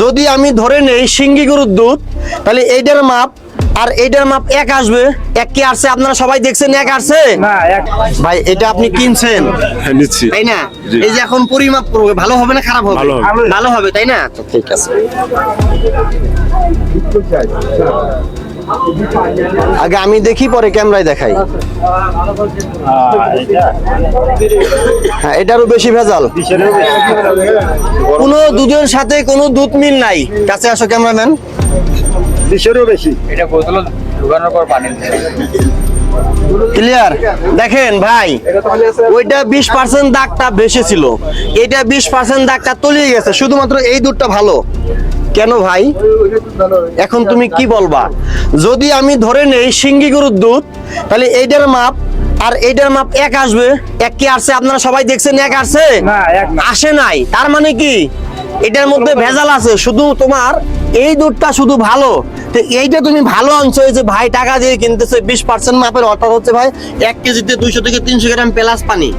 যদি আমি ধরে নেই সিঙ্গি গরুর দুধ তাহলে এইটার মাপ আর এইটার মাপ এক আসবে। এক কি আসছে? আপনারা সবাই দেখছেন এক আসছে? ভাই এটা আপনি কিনছেন। হ্যাঁ তাই না? এই যে এখন পরিমাপ করবে ভালো হবে না খারাপ হবে? ভালো হবে। ভালো হবে তাই না? ঠিক আছে। আগে আমি দেখি পরে ক্যামেরায় দেখাই। হ্যাঁ এটারও বেশি ভেজাল। কোনো দুধের সাথে কোনো দুধ মিল নাই। কাছে আসো ক্যামেরাম্যান। বিশেরও বেশি। এটা বোতল ঢুকানোর পর পানি ক্লিয়ার দেখেন ভাই ওইটা বিশ পার্সেন্ট দাগটা বেশি ছিল। এটা বিশ পার্সেন্ট দাগটা তলিয়ে গেছে শুধুমাত্র এই দুধটা ভালো। কেন ভাই? এখন তুমি কি বলবা? যদি আমি ধরে নেই সিঙ্গি গরুর দুধ তাহলে এইটার মাপ আর এইটার মাপ এক আসবে। এক কি আসছে? আপনারা সবাই দেখছেন এক আসছে? আসে নাই। তার মানে কি? এটার মধ্যে ভেজাল আছে। শুধু তোমার এই দুধটা শুধু ভালো। তো এইটা তুমি ভালো আনছো। এই যে ভাই টাকা দিয়ে কিনতেছে বিশ পার্সেন্ট মাপের অর্থাৎ হচ্ছে ভাই এক কেজিতে দুইশো থেকে তিনশো গ্রাম প্লাস পানি।